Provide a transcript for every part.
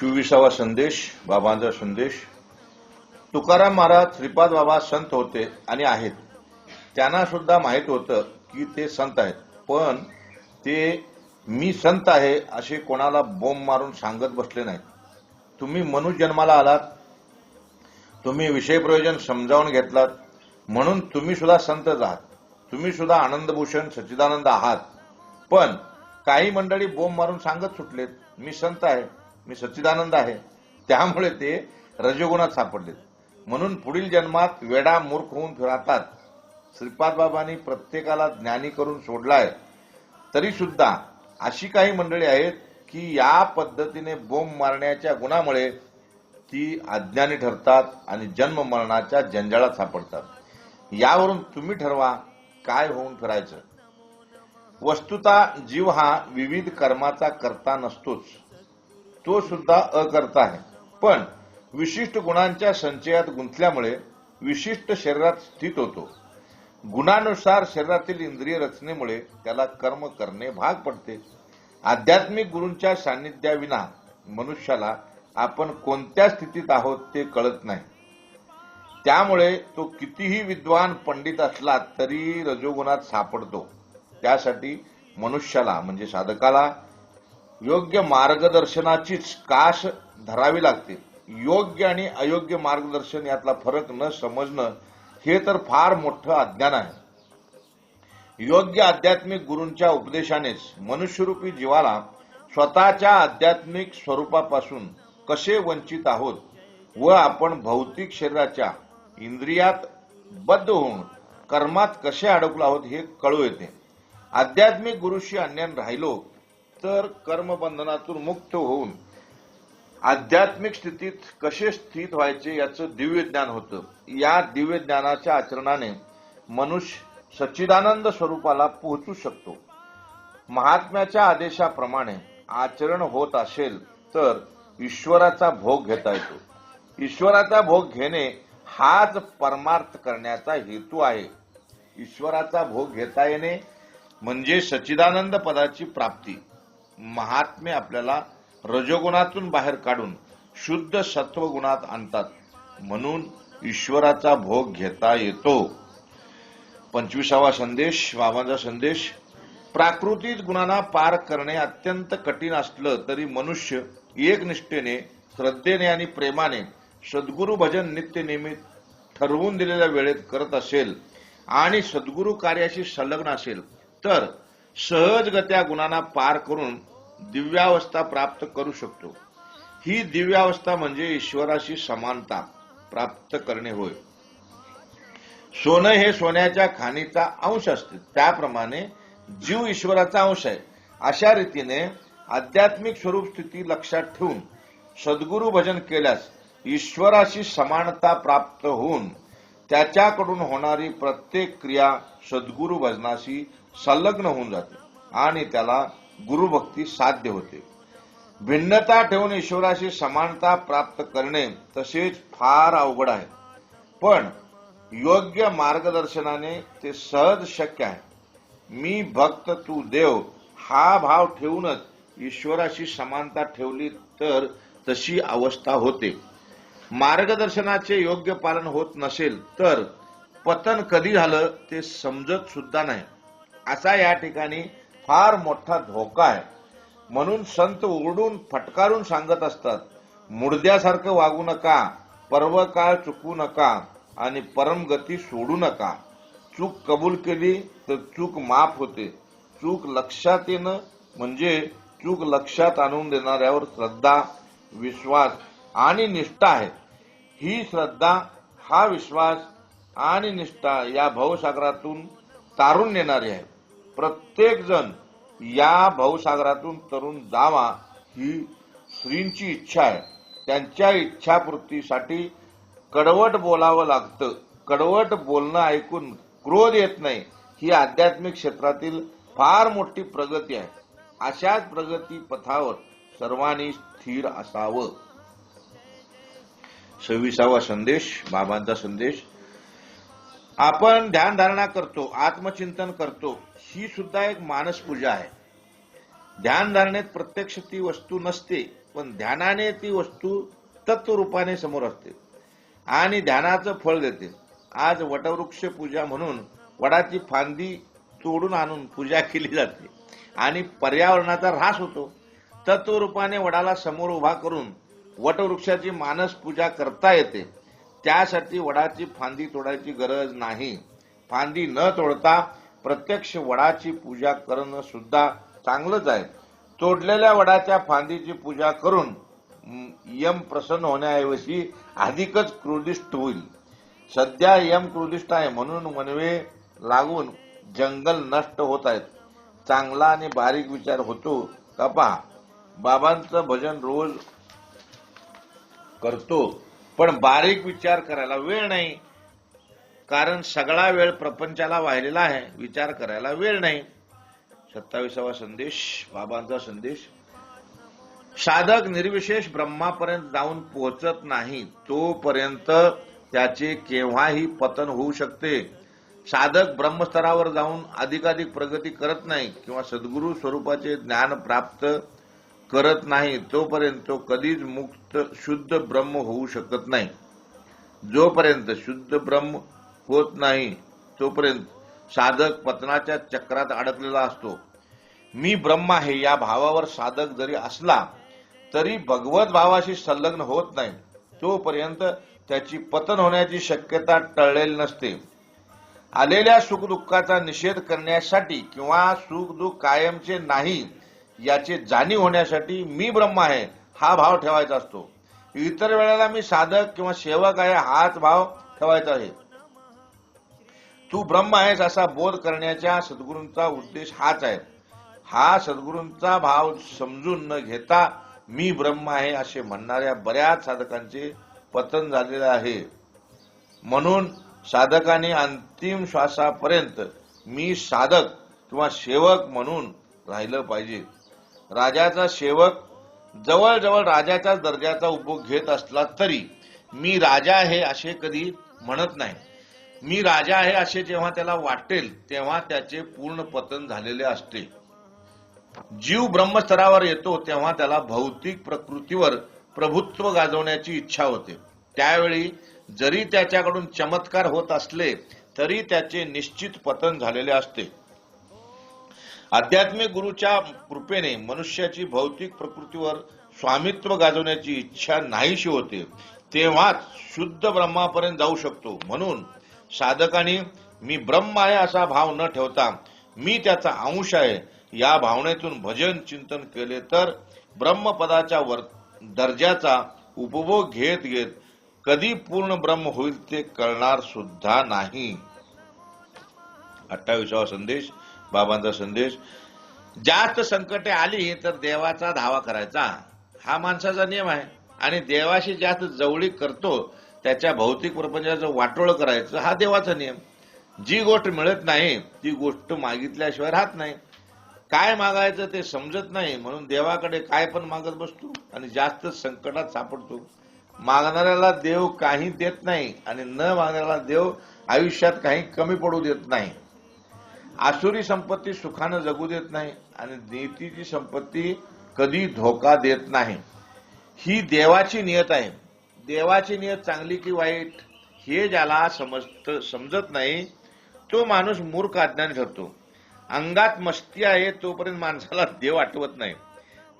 चोवीसावा संदेश बाबांचा संदेश. तुकाराम महाराज श्रीपाद बाबा संत होते आणि आहेत. त्यांना सुद्धा माहीत होतं की ते संत आहेत. पण ते मी संत आहे असे कोणाला बोंब मारून सांगत बसले नाहीत. तुम्ही मनुष्य जन्माला आलात. तुम्ही विषय प्रयोजन समजावून घेतलात. म्हणून तुम्ही सुद्धा संतच आहात. तुम्ही सुद्धा आनंदभूषण सच्चिदानंद आहात. पण काही मंडळी बोंब मारून सांगत सुटलेत. मी संत आहे. मी सच्चिदानंद आहे. त्यामुळे ते रजोगुणात सापडलेत म्हणून पुढील जन्मात वेडा मूर्ख होऊन फिरतात. श्रीपाद बाबांनी प्रत्येकाला ज्ञानी करून सोडलाय. तरी सुद्धा अशी काही मंडळी आहेत की या पद्धतीने बोंब मारण्याच्या गुणामुळे ती अज्ञानी ठरतात आणि जन्म मरणाच्या जंजाळात सापडतात. यावरून तुम्ही ठरवा काय होऊन फिरायचं. वस्तुता जीव हा विविध कर्माचा करता नसतोच. तो सुद्धा अकर्ता आहे. पण विशिष्ट गुणांच्या संचयात गुंतल्यामुळे विशिष्ट शरीरात स्थित होतो. गुणानुसार शरीरातील इंद्रिय रचनेमुळे त्याला कर्म करणे भाग पडते. आध्यात्मिक गुरूंच्या सान्निध्याविना मनुष्याला आपण कोणत्या स्थितीत आहोत ते कळत नाही. त्यामुळे तो कितीही विद्वान पंडित असला तरी रजोगुणात सापडतो. त्यासाठी मनुष्याला म्हणजे साधकाला योग्य मार्गदर्शनाचीच काश धरावी लागते. योग्य आणि अयोग्य मार्गदर्शन यातला फरक न समजणं हे तर फार मोठं अज्ञान आहे. योग्य आध्यात्मिक गुरूंच्या उपदेशानेच मनुष्यरूपी जीवाला स्वतःच्या आध्यात्मिक स्वरूपापासून कसे वंचित आहोत व आपण भौतिक शरीराच्या इंद्रियात बद्ध होऊन कर्मात कसे अडकलो आहोत हे कळू येते. आध्यात्मिक गुरुशी अन्यान राहिलो तर कर्मबंधनातून मुक्त होऊन आध्यात्मिक स्थितीत कसे स्थित व्हायचे याचं दिव्य ज्ञान होतं. या दिव्य ज्ञानाच्या आचरणाने मनुष्य सच्चिदानंद स्वरूपाला पोहोचू शकतो. महात्म्याच्या आदेशाप्रमाणे आचरण होत असेल तर ईश्वराचा भोग घेता येतो. ईश्वराचा भोग घेणे हाच परमार्थ करण्याचा हेतू आहे. ईश्वराचा भोग घेता येणे म्हणजे सच्चिदानंद पदाची प्राप्ती. महात्मे आपल्याला रजोगुणातून बाहेर काढून शुद्ध सत्वगुणात आणतात. म्हणून ईश्वराचा भोग घेता येतो. पंचवीसावा संदेश बाबांचा संदेश प्राकृतिक गुणांना पार करणे अत्यंत कठीण असलं तरी मनुष्य एकनिष्ठेने श्रद्धेने आणि प्रेमाने सद्गुरु भजन नित्य नियमित ठरवून दिलेल्या वेळेत करत असेल आणि सद्गुरु कार्याशी संलग्न असेल तर सहजगत्या गुणांना पार करून दिव्यावस्था प्राप्त करू शकतो. ही दिव्यावस्था म्हणजे ईश्वराशी समानता प्राप्त करणे होय. सोनं हे सोन्याच्या खाणीचा अंश असते. त्याप्रमाणे जीव ईश्वराचा अंश आहे. अशा रीतीने आध्यात्मिक स्वरूप स्थिती लक्षात ठेवून सद्गुरु भजन केल्यास ईश्वराशी समानता प्राप्त होऊन त्याच्याकडून होणारी प्रत्येक क्रिया सद्गुरु भजनाशी संलग्न होऊन जाते आणि त्याला गुरुभक्ती साध्य होते. भिन्नता ठेवून ईश्वराशी समानता प्राप्त करणे तसेच फार अवघड आहे. पण योग्य मार्गदर्शनाने ते सहज शक्य आहे. मी भक्त तू देव हा भाव ठेवूनच ईश्वराशी समानता ठेवली तर तशी अवस्था होते. मार्गदर्शनाचे योग्य पालन होत नसेल तर पतन कधी झालं ते समजत सुद्धा नाही. असा या ठिकाणी फार मोठा धोका आहे. म्हणून संत ओरडून फटकारून सांगत असतात मुडद्यासारखं वागू नका पर्व काळ चुकवू नका आणि परमगती सोडू नका. चूक कबूल केली तर चूक माफ होते. चूक लक्षात येणं म्हणजे चूक लक्षात आणून देणाऱ्यावर श्रद्धा विश्वास आणि निष्ठा आहे. ही श्रद्धा हा विश्वास आणि निष्ठा या भवसागरातून तारून नेणारी आहे. प्रत्येक जण या भाऊसागरातून तरुण जावा ही श्रींची इच्छा आहे. त्यांच्या इच्छापूर्तीसाठी कडवट बोलावं लागतं. कडवट बोलणं ऐकून क्रोध येत नाही. ही आध्यात्मिक क्षेत्रातील फार मोठी प्रगती आहे. अशाच प्रगती पथावर सर्वांनी स्थिर असावं. सव्वीसावा संदेश बाबांचा संदेश. आपण ध्यानधारणा करतो आत्मचिंतन करतो ही सुद्धा एक मानस पूजा आहे. ध्यानधारणेत प्रत्यक्ष ती वस्तू नसते पण ध्यानाने ती वस्तू तत्वरूपाने समोर असते आणि ध्यानाचं फळ देते. आज वटवृक्ष पूजा म्हणून वडाची फांदी तोडून आणून पूजा केली जाते आणि पर्यावरणाचा ऱ्हास होतो. तत्वरूपाने वडाला समोर उभा करून वटवृक्षाची मानस पूजा करता येते. त्यासाठी वडाची फांदी तोडायची गरज नाही. फांदी न तोडता प्रत्यक्ष वडाची पूजा करणं सुद्धा चांगलंच आहे. तोडलेल्या वडाच्या फांदीची पूजा करून यम प्रसन्न होण्याऐवजी अधिकच क्रोधिष्ट होईल. सध्या यम क्रोधिष्ट आहे म्हणून मनवे लागून जंगल नष्ट होत आहेत. चांगला आणि बारीक विचार होतो का पहा? बाबांचं भजन रोज करतो. पण बारीक विचार करायला वेळ नाही. कारण सगळा वेळ प्रपंचाला वाहिलेला आहे विचार करायला वेळ नाही. सत्तावीसावा संदेश बाबांचा संदेश. साधक निर्विशेष ब्रह्मापर्यंत जाऊन पोहोचत नाही तोपर्यंत त्याचे केव्हाही पतन होऊ शकते. साधक ब्रह्मस्तरावर जाऊन अधिकाधिक प्रगती करत नाही किंवा सद्गुरू स्वरूपाचे ज्ञान प्राप्त करत नाही तोपर्यंत तो कधीच मुक्त शुद्ध ब्रह्म होऊ शकत नाही. जोपर्यंत शुद्ध ब्रह्म होत नाही तोपर्यंत साधक पतनाच्या चक्रात अडकलेला असतो. मी ब्रह्म आहे या भावावर साधक जरी असला तरी भगवत भावाशी संलग्न होत नाही. तोपर्यंत त्याची पतन होण्याची शक्यता टळलेली नसते. आलेल्या सुखदुःखाचा निषेध करण्यासाठी किंवा सुखदुःख कायमचे नाही याची जाणीव होण्यासाठी मी ब्रह्म आहे हा भाव ठेवायचा असतो. इतर वेळेला मी साधक किंवा सेवक आहे हाच भाव ठेवायचा आहे. तू ब्रह्म आहेस असा बोध करण्याच्या सद्गुरूंचा उद्देश हाच आहे. हा सद्गुरूंचा भाव समजून न घेता मी ब्रह्म आहे असे म्हणणाऱ्या बऱ्याच साधकांचे पतन झालेले आहे. म्हणून साधकाने अंतिम श्वासापर्यंत मी साधक किंवा सेवक म्हणून राहिलं पाहिजे. राजाचा सेवक जवळजवळ राजाच्या दर्जाचा उपभोग घेत असला तरी मी राजा आहे असे कधी म्हणत नाही. मी राजा आहे असे जेव्हा त्याला वाटेल तेव्हा त्याचे पूर्ण पतन झालेले असते. जीव ब्रह्मस्तरावर येतो तेव्हा त्याला भौतिक प्रकृतीवर प्रभुत्व गाजवण्याची इच्छा होते. त्यावेळी जरी त्याच्याकडून चमत्कार होत असले तरी त्याचे निश्चित पतन झालेले असते. आध्यात्मिक गुरुच्या कृपेने मनुष्याची भौतिक प्रकृतीवर स्वामित्व गाजवण्याची इच्छा नाहीशी होते तेव्हाच शुद्ध ब्रह्मापर्यंत जाऊ शकतो. म्हणून साधकाने मी ब्रह्म आहे असा भाव न ठेवता मी त्याचा अंश आहे. या भावनेतून भजन चिंतन केले तर ब्रह्मपदाच्या वर दर्जाचा उपभोग घेत घेत कधी पूर्ण ब्रह्म होईल ते कळणार सुद्धा नाही. अठ्ठावीसावा संदेश. बाबांचा संदेश. जास्त संकटे आली तर देवाचा धावा करायचा. हा माणसाचा नियम आहे. आणि देवाशी जास्त जवळीक करतो त्याच्या भौतिक प्रपंचाचं वाटोळ करायचं हा देवाचा नियम. जी गोष्ट मिळत नाही ती गोष्ट मागितल्याशिवाय राहत नाही. काय मागायचं ते समजत नाही म्हणून देवाकडे काय पण मागत बसतो आणि जास्त संकटात सापडतो. मागणाऱ्याला देव काही देत नाही आणि न मागणाऱ्याला देव आयुष्यात काही कमी पडू देत नाही. आसुरी संपत्ती सुखानं जगू देत नाही आणि नीतीची संपत्ती कधी धोका देत नाही. ही देवाची नियत आहे. देवाची नियत चांगली की वाईट हे ज्याला समजत समजत नाही तो माणूस मूर्ख अज्ञान ठरतो. अंगात मस्ती आहे तोपर्यंत माणसाला देव आठवत नाही.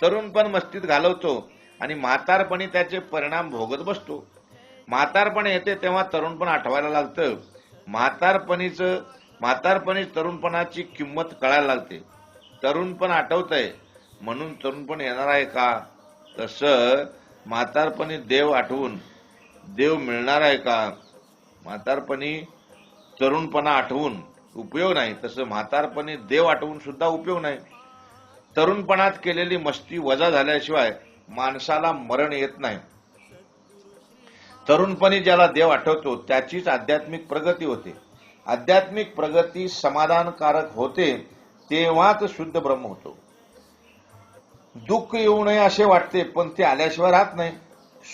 तरुण पण मस्तीत घालवतो आणि म्हातारपणी त्याचे परिणाम भोगत बसतो. म्हातारपण येते तेव्हा तरुण पण आठवायला लागतं. म्हातारपणीचं म्हातारपणी तरुणपणाची किंमत कळायला लागते. तरुणपण आठवतंय. म्हणून तरुणपण येणार आहे का? तसं म्हातारपणी देव आठवून देव मिळणार आहे का? म्हातारपणी तरुणपणा आठवून उपयोग नाही. तसं म्हातारपणी देव आठवून सुद्धा उपयोग नाही. तरुणपणात केलेली मस्ती वजा झाल्याशिवाय माणसाला मरण येत नाही. तरुणपणी ज्याला देव आठवतो त्याचीच आध्यात्मिक प्रगती होते. आध्यात्मिक प्रगती समाधानकारक होते तेव्हाच शुद्ध ब्रह्म होतो. दुःख येऊ नये असे वाटते पण ते आल्याशिवाय राहत नाही.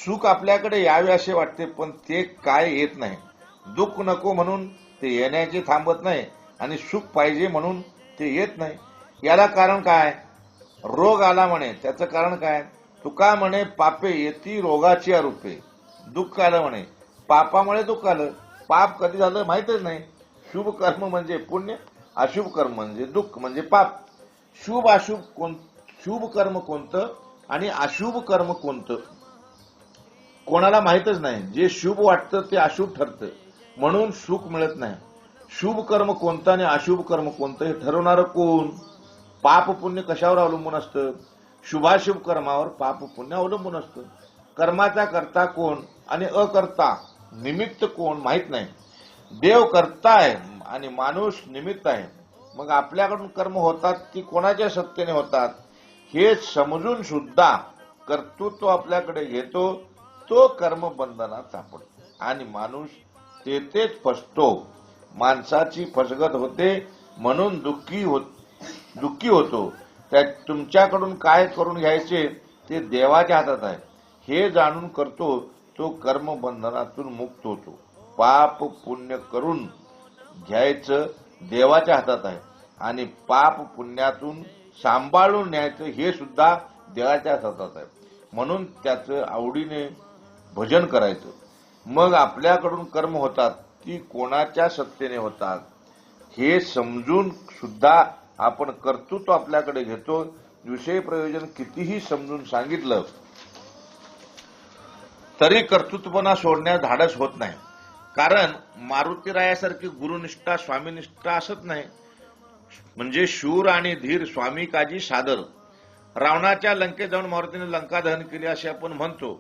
सुख आपल्याकडे यावे असे वाटते पण ते काय येत नाही. दुःख नको म्हणून ते येण्याचे थांबत नाही आणि सुख पाहिजे म्हणून ते येत नाही. याला कारण काय? रोग आला म्हणे त्याचं कारण काय? तुका म्हणे पापे येती रोगाची आरोपे. दुःख आलं म्हणे. पापामुळे दुःख आलं. पाप कधी झालं माहितच नाही. शुभ कर्म म्हणजे पुण्य अशुभ कर्म म्हणजे दुःख म्हणजे पाप. शुभ अशुभ कोण शुभ कर्म कोणतं आणि अशुभ कर्म कोणतं? कोणाला माहीतच नाही. जे शुभ वाटतं ते अशुभ ठरतं. म्हणून सुख मिळत नाही. शुभ कर्म कोणतं आणि अशुभ कर्म कोणतं हे ठरवणारं कोण? पाप पुण्य कशावर अवलंबून असतं? शुभाशुभ कर्मावर पाप पुण्य अवलंबून असतं. कर्माचा करता कोण आणि अकर्ता निमित्त कोण माहीत नाही. देव करता आहे आणि माणूस निमित्त आहे. मग आपल्याकडून कर्म होतात की कोणाच्या सत्तेने होतात? हे समजून सुद्धा कर्तृत्व आपल्याकडे घेतो तो कर्म बंधनात सापडतो. आणि माणूस तेथेच फसतो. माणसाची फसगत होते म्हणून दुःखी होत दुःखी होतो. त्या तुमच्याकडून काय करून घ्यायचे ते देवाच्या हातात आहे. हे जाणून करतो तो कर्म बंधनातून मुक्त होतो. पाप पुण्य करून घ्यायचं देवाच्या हातात आहे. आणि पाप पुण्यातून सांभाळून न्यायचं हे सुद्धा देवाच्या हातात आहे. म्हणून त्याचं आवडीने भजन करायचं. मग आपल्याकडून कर्म होतात ती कोणाच्या सत्तेने होतात हे समजून सुद्धा आपण कर्तृत्व आपल्याकडे घेतो. विषय प्रयोजन कितीही समजून सांगितलं तरी कर्तृत्वपणा सोडण्यास धाडस होत नाही. कारण मारुतीरायासारखी गुरुनिष्ठा स्वामीनिष्ठा असत नाही. म्हणजे शूर आणि धीर स्वामी काजी सादर. रावणाच्या लंकेत जाऊन मारुतीने लंका दहन केली असे आपण म्हणतो.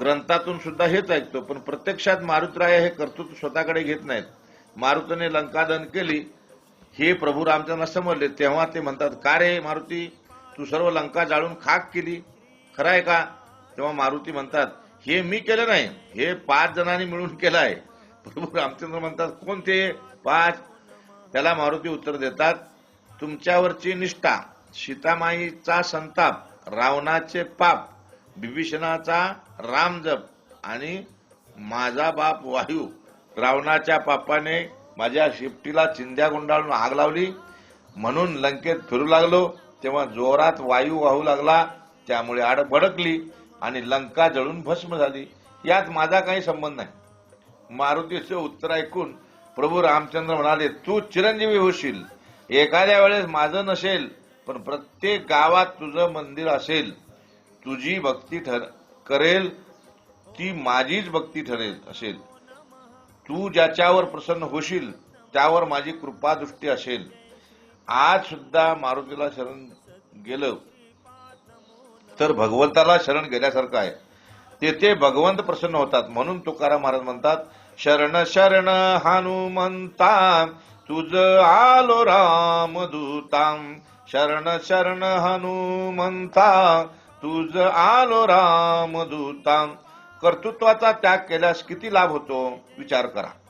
ग्रंथातून सुद्धा हेच ऐकतो पण प्रत्यक्षात मारुतराया हे कर्तृत्व स्वतःकडे घेत नाहीत. मारुतीने लंका दहन केली हे प्रभू रामचंद्र समजले तेव्हा ते म्हणतात का रे मारुती तू सर्व लंका जाळून खाक केली? खरं आहे का? तेव्हा मारुती म्हणतात हे मी केलं नाही हे पाच जणांनी मिळून केलं आहे. प्रभू रामचंद्र म्हणतात कोणते पाच. त्याला मारुती उत्तर देतात तुमच्यावरची निष्ठा सीतामाईचा संताप रावणाचे पाप बिभीषणाचा रामजप आणि माझा बाप वायू. रावणाच्या पापाने माझ्या शिफ्टीला चिंध्या गुंडाळून आग लावली. म्हणून लंकेत फिरू लागलो. तेव्हा जोरात वायू वाहू लागला. त्यामुळे आड भडकली आणि लंका जळून भस्म झाली. यात माझा काही संबंध नाही. मारुतीचे उत्तर ऐकून प्रभू रामचंद्र म्हणाले तू चिरंजीवी होशील. एखाद्या वेळेस माझं नसेल पण प्रत्येक गावात तुझं मंदिर असेल. तुझी भक्ती ठर करेल ती माझीच भक्ती ठरेल असेल. तू ज्याच्यावर प्रसन्न होशील त्यावर माझी कृपादृष्टी असेल. आज सुद्धा मारुतीला शरण गेलं. तर भगवंताला शरण गेल्यासारखं आहे. तेथे भगवंत प्रसन्न होतात. म्हणून तुकाराम महाराज म्हणतात शरण शरण हनुमंता तुझ आलो रामदूताम शरण शरण हनुमंता तुझ आलो रामदूताम कर्तृत्वाचा त्याग केल्यास किती लाभ होतो? विचार करा.